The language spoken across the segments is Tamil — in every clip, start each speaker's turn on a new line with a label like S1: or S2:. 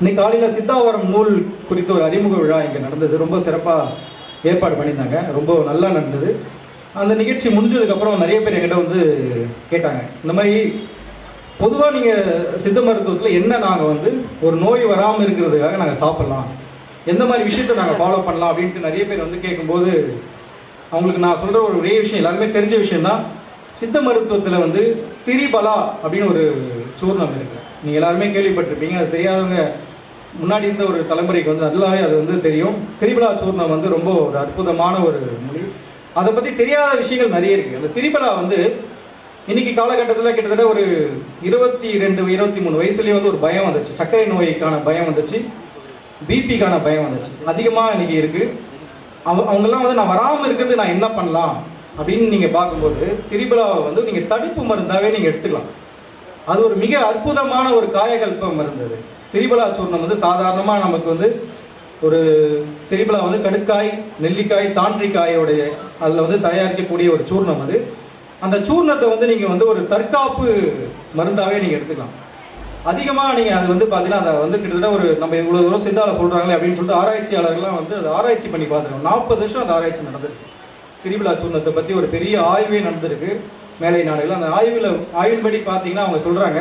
S1: இன்னைக்கு காலையில் சித்தாவரம் நூல் குறித்த ஒரு அறிமுக விழா இங்கே நடந்தது. ரொம்ப சிறப்பாக ஏற்பாடு பண்ணியிருந்தாங்க. ரொம்ப நல்லா நடந்தது. அந்த நிகழ்ச்சி முடிஞ்சதுக்கப்புறம் நிறைய பேர் என்கிட்ட வந்து கேட்டாங்க. இந்த மாதிரி பொதுவாக நீங்கள் சித்த மருத்துவத்தில் என்ன நாங்கள் வந்து ஒரு நோய் வராமல் இருக்கிறதுக்காக நாங்கள் சாப்பிட்லாம். எந்த மாதிரி விஷயத்தை நாங்கள் ஃபாலோ பண்ணலாம் அப்படின்ட்டு நிறைய பேர் வந்து கேட்கும்போது அவங்களுக்கு நான் சொல்கிற ஒரு ஒரே விஷயம் எல்லாருமே தெரிஞ்ச விஷயம்தான். சித்த மருத்துவத்தில் வந்து திரிபலா அப்படின்னு ஒரு சூர்ணம் இருக்குது நீங்கள் எல்லாருமே கேள்விப்பட்டிருப்பீங்க. அது தெரியாதவங்க முன்னாடி இருந்த ஒரு தலைமுறைக்கு வந்து நல்லாவே அது வந்து தெரியும். திரிபலா சூர்ணம் வந்து ரொம்ப ஒரு அற்புதமான ஒரு மொழி அதை பற்றி தெரியாத விஷயங்கள் நிறைய இருக்குது அந்த திரிபலா வந்து இன்னைக்கு காலகட்டத்தில் கிட்டத்தட்ட ஒரு இருபத்தி ரெண்டு இருபத்தி மூணு வயசுலேயே வந்து ஒரு பயம் வந்துச்சு. சர்க்கரை நோய்க்கான பயம் வந்துச்சு. பிபிக்கான பயம் வந்துச்சு. அதிகமாக இன்னைக்கு இருக்கு. அவங்க அவங்கெல்லாம் வந்து நான் வராமல் இருக்கிறது நான் என்ன பண்ணலாம்? அப்படின்னு நீங்கள் பார்க்கும்போது திரிபலாவை வந்து நீங்கள் தடுப்பு மருந்தாகவே நீங்கள் எடுத்துக்கலாம். அது ஒரு மிக அற்புதமான ஒரு காயகல்பம் மருந்து அது திரிபலா சூர்ணம் வந்து சாதாரணமாக நமக்கு வந்து ஒரு திரிபலா வந்து கடுக்காய் நெல்லிக்காய் தாண்டிக்காயோடைய அதில் வந்து தயாரிக்கக்கூடிய ஒரு சூர்ணம் அது. அந்த சூர்ணத்தை வந்து நீங்கள் வந்து ஒரு தற்காப்பு மருந்தாகவே நீங்கள் எடுத்துக்கலாம். அதிகமாக நீங்கள் அது வந்து பார்த்தீங்கன்னா அதை வந்து கிட்டத்தட்ட ஒரு நம்ம இவ்வளோ தூரம் சிந்தால சொல்கிறாங்களே அப்படின்னு சொல்லிட்டு ஆராய்ச்சியாளர்கள்லாம் வந்து அதை ஆராய்ச்சி பண்ணி பார்த்துருக்கோம். நாற்பது வருஷம் அந்த ஆராய்ச்சி நடந்திருக்கு. திரிபலா சூர்ணத்தை பற்றி ஒரு பெரிய ஆய்வே நடந்திருக்கு. மேலை நாடுகள். அந்த ஆய்வில் ஆய்வின்படி பார்த்தீங்கன்னா அவங்க சொல்கிறாங்க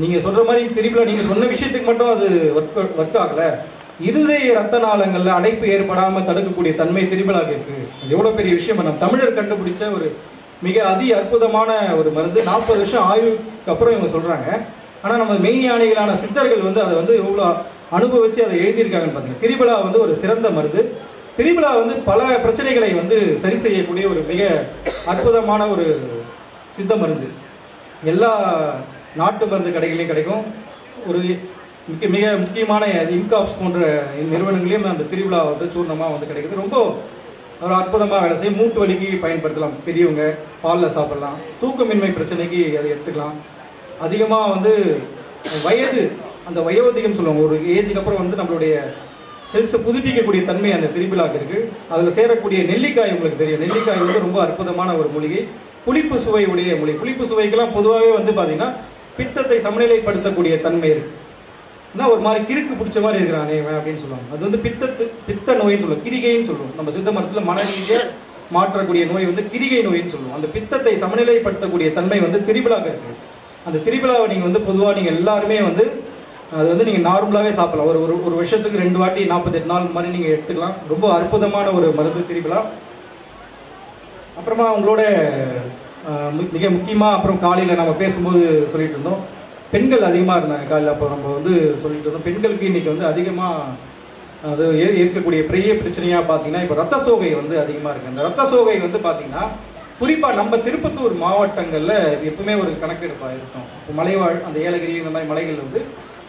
S1: நீங்கள் சொல்கிற மாதிரி திரிபுலா நீங்கள் சொன்ன விஷயத்துக்கு மட்டும் அது ஒர்க் ஒர்க் ஆகலை. இருதய ரத்த நாளங்களில் அடைப்பு ஏற்படாமல் தடுக்கக்கூடிய தன்மை திரிபலாக இருக்குது அது எவ்வளோ பெரிய விஷயம். நம்ம தமிழர் கண்டுபிடிச்ச ஒரு மிக அதி அற்புதமான ஒரு மருந்து. நாற்பது வருஷம் ஆய்வுக்கு அப்புறம் இவங்க சொல்கிறாங்க ஆனால் நம்ம மெய்ஞானிகளான சித்தர்கள் வந்து அதை வந்து எவ்வளோ அனுபவிச்சு அதை எழுதியிருக்காங்கன்னு பார்த்தீங்கன்னா திரிபலா வந்து ஒரு சிறந்த மருந்து. திரிபலா வந்து பல பிரச்சனைகளை வந்து சரி செய்யக்கூடிய ஒரு மிக அற்புதமான ஒரு சித்த மருந்து. எல்லா நாட்டு மருந்து கடைகளையும் கிடைக்கும். ஒரு மிக மிக முக்கியமான இன்காப்ஸ் போன்ற நிறுவனங்களையும் அந்த திருவிழா வந்து சூர்ணமாக வந்து கிடைக்குது. ரொம்ப ஒரு அற்புதமாக வேலை செய்யும். மூட்டு வலிக்கு பயன்படுத்தலாம். பெரியவங்க பாலில் சாப்பிடலாம். தூக்கமின்மை பிரச்சனைக்கு அதை எடுத்துக்கலாம். அதிகமாக வந்து வயது அந்த வயோதிகம் சொல்லுவாங்க. ஒரு ஏஜுக்கு அப்புறம் வந்து நம்மளுடைய செல்ஸை புதுப்பிக்கக்கூடிய தன்மை அந்த திருவிழாக்கு இருக்குது அதில் சேரக்கூடிய நெல்லிக்காய் உங்களுக்கு தெரியும். நெல்லிக்காய் வந்து ரொம்ப அற்புதமான ஒரு மூலிகை. புளிப்பு சுவை உடைய மூலிகை. புளிப்பு சுவைக்கெல்லாம் பொதுவாகவே வந்து பார்த்திங்கன்னா பித்தத்தை சமநிலைப்படுத்தக்கூடிய தன்மை இருக்கு. என்ன ஒரு மாதிரி கிறுக்கு பிடிச்ச மாதிரி இருக்கிறானே அப்படின்னு சொல்லுவாங்க. அது வந்து பித்தத்து பித்த நோயின்னு சொல்லுவோம் கிரிகைன்னு சொல்லுவோம். நம்ம சித்த மரத்தில் மனநீதியை மாற்றக்கூடிய நோய் வந்து கிரிகை நோயின்னு சொல்லுவோம். அந்த பித்தத்தை சமநிலைப்படுத்தக்கூடிய தன்மை வந்து திரிபிலாக இருக்கு. அந்த திரிபிலாவை நீங்கள் வந்து பொதுவாக நீங்கள் எல்லாருமே வந்து அது வந்து நீங்கள் நார்மலாகவே சாப்பிடலாம். ஒரு ஒரு ஒரு வருஷத்துக்கு ரெண்டு வாட்டி நாற்பத்தெட்டு நாள் மாதிரி நீங்கள் எடுத்துக்கலாம். ரொம்ப அற்புதமான ஒரு மருந்து திரிபிலா. அப்புறமா அவங்களோட மிக முக்கியமாக அப்புறம் காலையில் நம்ம பேசும்போது சொல்லிட்டு இருந்தோம். பெண்கள் அதிகமாக இருந்தாங்க காலையில். அப்போ நம்ம வந்து சொல்லிட்டு இருந்தோம். பெண்களுக்கு இன்னைக்கு வந்து அதிகமாக அது இருக்கக்கூடிய பெரிய பிரச்சனையாக பார்த்தீங்கன்னா இப்போ ரத்த சோகை வந்து அதிகமாக இருக்குது அந்த ரத்த சோகை வந்து பார்த்தீங்கன்னா குறிப்பாக நம்ம திருப்பத்தூர் மாவட்டங்களில் எப்பவுமே ஒரு கணக்கெடுப்பாக இருக்கும். இப்போ மலைவாழ் அந்த ஏலகிரி இந்த மாதிரி மலைகள் வந்து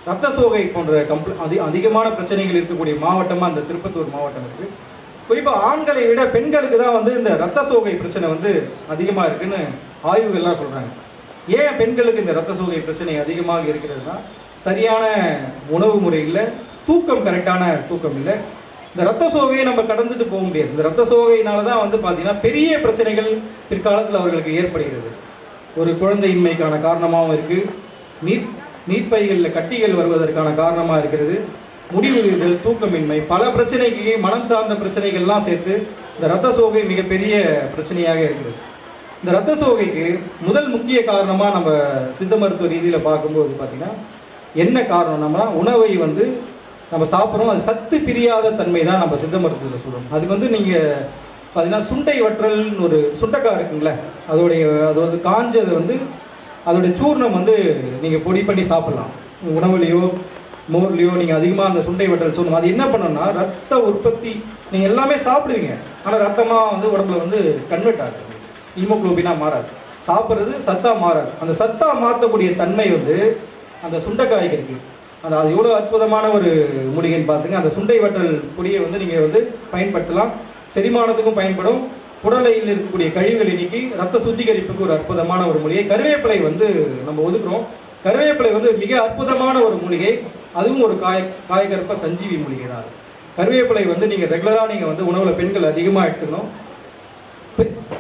S1: ரத்த சோகை போன்ற கம்ப்ள அதி அதிகமான பிரச்சனைகள் இருக்கக்கூடிய மாவட்டமாக அந்த திருப்பத்தூர் மாவட்டம் இருக்குது குறிப்பாக ஆண்களை விட பெண்களுக்கு தான் வந்து இந்த ரத்த சோகை பிரச்சனை வந்து அதிகமாக இருக்குன்னு ஆய்வுகள்லாம் சொல்கிறாங்க ஏன் பெண்களுக்கு இந்த ரத்த சோகை பிரச்சனை அதிகமாக இருக்கிறதுனா சரியான உணவு முறை இல்லை தூக்கம் கரெக்டான தூக்கம் இல்லை. இந்த ரத்த சோகையை நம்ம கடந்துட்டு போக முடியாது. இந்த ரத்த சோகையினால தான் வந்து பார்த்தீங்கன்னா பெரிய பிரச்சனைகள் பிற்காலத்தில் அவர்களுக்கு ஏற்படுகிறது. ஒரு குழந்தையின்மைக்கான காரணமாகவும் இருக்குது நீர் நீர்ப்பைகளில் கட்டிகள் வருவதற்கான காரணமாக இருக்கிறது. முடிவுறுதல் தூக்கமின்மை பல பிரச்சனைக்கு மனம் சார்ந்த பிரச்சனைகள்லாம் சேர்த்து இந்த ரத்த சோகை மிகப்பெரிய பிரச்சனையாக இருக்குது இந்த ரத்த சோகைக்கு முதல் முக்கிய காரணமாக நம்ம சித்த மருத்துவ ரீதியில் பார்க்கும்போது பார்த்திங்கன்னா என்ன காரணம்னா உணவை வந்து நம்ம சாப்பிட்றோம். அது சத்து பிரியாத தன்மை தான் நம்ம சித்த மருத்துவத்தில் சொல்கிறோம் அதுக்கு வந்து நீங்கள் பார்த்தீங்கன்னா சுண்டை வற்றல்னு ஒரு சுண்டைக்காய் இருக்குங்களே அதோடைய அது வந்து காஞ்சது வந்து அதோடைய சூர்ணம் வந்து நீங்கள் பொடி பண்ணி சாப்பிட்லாம். உணவுலையோ மோர்லையோ நீங்கள் அதிகமாக அந்த சுண்டை வட்டல் சொல்லணும் அது என்ன பண்ணணும்னா ரத்த உற்பத்தி நீங்கள் எல்லாமே சாப்பிடுவீங்க. ஆனால் ரத்தமாக வந்து உடம்புல வந்து கன்வெர்ட் ஆகுது. ஹீமோக்ளோபினாக மாறாது. சாப்பிட்றது சத்தாக மாறாது. அந்த சத்தாக மாற்றக்கூடிய தன்மை வந்து அந்த சுண்டைக்காய்க்கு இருக்குது அது அது எவ்வளோ அற்புதமான ஒரு மூலிகைன்னு பார்த்துங்க அந்த சுண்டை வட்டல் பொடியை வந்து நீங்கள் வந்து பயன்படுத்தலாம். செரிமானத்துக்கும் பயன்படும். குடலையில் இருக்கக்கூடிய கழிவுகளை நீக்கி ரத்த சுத்திகரிப்புக்கு ஒரு அற்புதமான ஒரு மூலிகை. கருவேப்பிலை வந்து நம்ம ஒதுக்குறோம். கருவேப்பிலை வந்து மிக அற்புதமான ஒரு மூலிகை. அதுவும் ஒரு காய காயகற்ப சஞ்சீவி மூலிகை தான் கருவேப்பிலை வந்து நீங்கள் ரெகுலராக நீங்கள் வந்து உணவில் பெண்கள் அதிகமாக எடுத்துக்கணும்.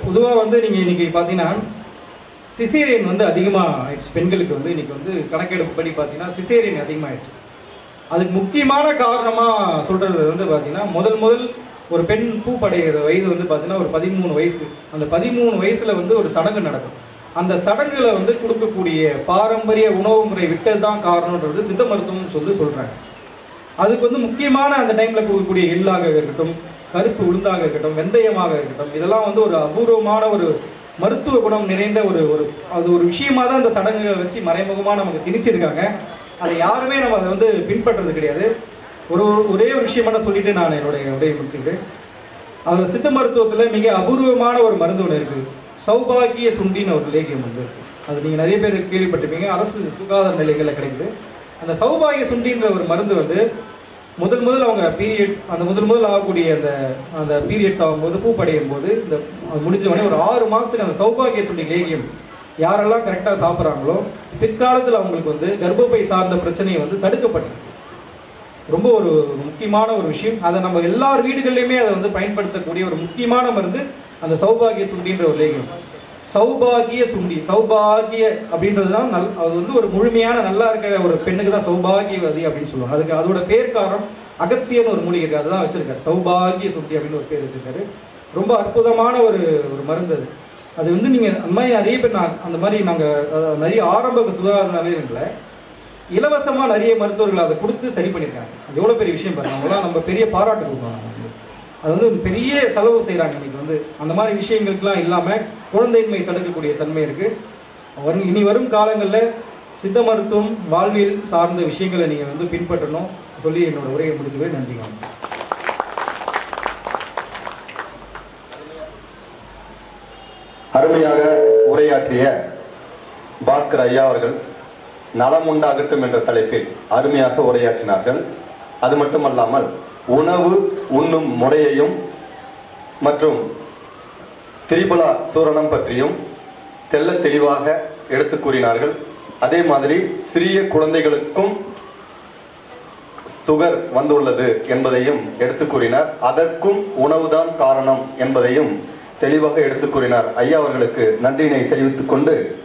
S1: பொதுவாக வந்து நீங்கள் இன்றைக்கி பார்த்தீங்கன்னா சிசேரியன் வந்து அதிகமாக ஆயிடுச்சு பெண்களுக்கு வந்து இன்றைக்கி வந்து கணக்கெடுப்பு படி பார்த்தீங்கன்னா சிசேரியன் அதிகமாகிடுச்சு அதுக்கு முக்கியமான காரணமாக சொல்கிறது வந்து பார்த்தீங்கன்னா முதல் முதல் ஒரு பெண் பூ படைகிற வயது வந்து பார்த்தீங்கன்னா ஒரு பதிமூணு வயசு. அந்த பதிமூணு வயசில் வந்து ஒரு சடங்கு நடக்கும். அந்த சடங்குகளை வந்து கொடுக்கக்கூடிய பாரம்பரிய உணவு முறை விட்டது தான் காரணன்றது சித்த மருத்துவம்னு சொல்லி சொல்கிறாங்க அதுக்கு வந்து முக்கியமான அந்த டைமில் கொடுக்கக்கூடிய எள்ளாக இருக்கட்டும் கருப்பு உளுந்தாக இருக்கட்டும் வெந்தயமாக இருக்கட்டும் இதெல்லாம் வந்து ஒரு அபூர்வமான ஒரு மருத்துவ குணம் நிறைந்த ஒரு ஒரு அது ஒரு விஷயமா தான் அந்த சடங்குகளை வச்சு மறைமுகமாக நமக்கு திணிச்சிருக்காங்க. அதை யாருமே நம்ம அதை வந்து பின்பற்றுறது கிடையாது. ஒரு ஒரே ஒரு விஷயம் மட்டும் சொல்லிட்டு நான் என்னுடைய உடையை முடிச்சுக்கிட்டு அது சித்த மருத்துவத்தில் மிக அபூர்வமான ஒரு மருந்து ஒன்று இருக்குது சௌபாகிய சுண்டின்னு ஒரு லேகியம் வந்து அது நீங்கள் நிறைய பேர் கேள்விப்பட்டிருப்பீங்க. அரசு சுகாதார நிலைகளில் கிடைக்குது. அந்த சௌபாகிய சுண்டின்ற ஒரு மருந்து வந்து முதல் முதல் அவங்க பீரியட் அந்த முதல் முதல் ஆகக்கூடிய அந்த அந்த பீரியட்ஸ் ஆகும்போது பூப்படையும் போது இந்த முடிஞ்ச உடனே ஒரு ஆறு மாதத்துக்கு அந்த சௌபாகிய சுண்டி லேகியம் யாரெல்லாம் கரெக்டாக சாப்பிட்றாங்களோ பிற்காலத்தில் அவங்களுக்கு வந்து கர்ப்பப்பை சார்ந்த பிரச்சனையை வந்து தடுக்கப்பட்டது. ரொம்ப ஒரு முக்கியமான ஒரு விஷயம். அதை நம்ம எல்லார் வீடுகள்லையுமே அதை வந்து பயன்படுத்தக்கூடிய ஒரு முக்கியமான மருந்து அந்த சௌபாகிய சுண்டின்ற ஒரு லேகியம். சௌபாகிய சுண்டி சௌபாகிய அப்படின்றது தான் நல் அது வந்து ஒரு முழுமையான நல்லா இருக்கிற ஒரு பெண்ணுக்கு தான் சௌபாகியவதி அப்படின்னு சொல்லுவாங்க. அதுக்கு அதோட பேர் காரணம் அகத்தியன்னு ஒரு மூலிகை இருக்கு அதுதான் வச்சிருக்காரு. சௌபாகிய சுண்டி அப்படின்னு ஒரு பேர் வச்சிருக்காரு. ரொம்ப அற்புதமான ஒரு ஒரு மருந்து அது. அது வந்து நீங்கள் அந்த மாதிரி நிறைய பேர் நான் அந்த மாதிரி நாங்கள் நிறைய ஆரம்ப சுகாதார நிலையங்களை இலவசமாக நிறைய மருத்துவர்கள் அதை கொடுத்து சரி பண்ணியிருக்காங்க. அது எவ்வளோ பெரிய விஷயம் பாருங்க. அவங்களாம் நம்ம பெரிய பாராட்டு கொடுக்கணும் நம்ம அது வந்து பெரிய செலவு செய்கிறாங்க இன்னைக்கு வந்து அந்த மாதிரி விஷயங்களுக்கெல்லாம் இல்லாமல் குழந்தையின்மை தடுக்கக்கூடிய தன்மை இருக்குது வரும் இனி வரும் காலங்களில் சித்த மருத்துவம் வாழ்வியல் சார்ந்த விஷயங்களை நீங்கள் வந்து பின்பற்றணும் சொல்லி என்னோட உரையை முடிக்கவே நன்றி
S2: அருமையாக உரையாற்றிய பாஸ்கர் ஐயா அவர்கள் நலம் உண்டாகட்டும் என்ற தலைப்பில் அருமையாக உரையாற்றினார்கள். அது மட்டுமல்லாமல் உணவு உண்ணும் முறையையும் மற்றும் திரிபுலா சூரணம் பற்றியும் தெள்ளத் தெளிவாக எடுத்து கூறினார்கள். அதே மாதிரி சிறிய குழந்தைகளுக்கும் சுகர் வந்துள்ளது என்பதையும் எடுத்து கூறினார். அதற்கும் உணவுதான் காரணம் என்பதையும் தெளிவாக எடுத்து கூறினார். ஐயா அவர்களுக்கு நன்றியினை தெரிவித்துக் கொண்டு